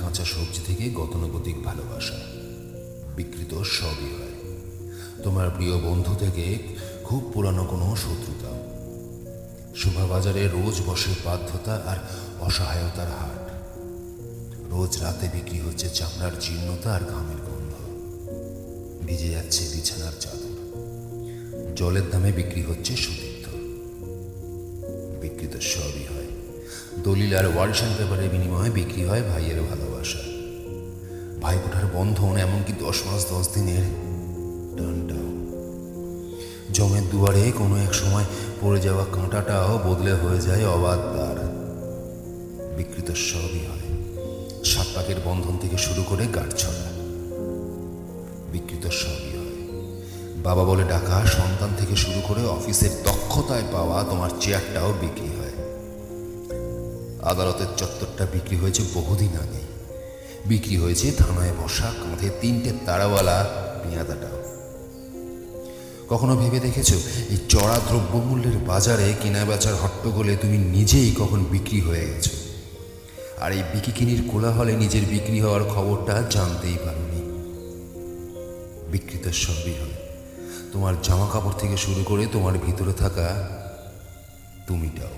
কাঁচা সবজি থেকে গতানুগতিক ভালোবাসা বিকৃত সবই হয়। তোমার প্রিয় বন্ধু থেকে খুব পুরানো কোনো শত্রুতা। শোভাবাজারে রোজ বসে বাধ্যতা আর অসহায়তার হাট। রোজ রাতে বিক্রি হচ্ছে চামড়ার জীর্ণতা আর ঘামের গন্ধ। ভিজে যাচ্ছে বিছানার চাদর। জলের দামে বিক্রি হচ্ছে দলিল আর ওয়ারিশন পেপারের বিনিময়ে বিক্রি হয় ভাইয়ের ভালোবাসা। ভাইফোঁটার বন্ধন এমনকি দশ মাস দশ দিনের। জমের দুয়ারে কোনো এক সময় পড়ে যাওয়া কাঁটাটাও বদলে হয়ে যায় অবাধ দ্বার। বিকৃত সবই হয়। সাত পাকের বন্ধন থেকে শুরু করে গাঁটছড়া বিকৃত সবই হয়। বাবা বলে ডাকা, সন্তান থেকে শুরু করে অফিসের দক্ষতায় পাওয়া তোমার চেয়ারটাও বিক্রি হয়। আদালতের চত্বরটা বিক্রি হয়েছে বহুদিন আগে। বিক্রি হয়েছে থানায় বসা, কাঁধে তিনটে তারাওয়ালা পেঁয়াদাটাও কখনো ভেবে দেখেছ, এই চড়া দ্রব্যমূল্যের বাজারে কেনা বেচার হট্টগোলে তুমি নিজেই কখন বিক্রি হয়ে গেছো? আর এই বিকিকিনির কোলাহলে নিজের বিক্রি হওয়ার খবরটা জানতেই পারোনি। বিকৃত সবই হয় তোমার জামা কাপড় থেকে শুরু করে তোমার ভিতরে থাকা তুমিটাও।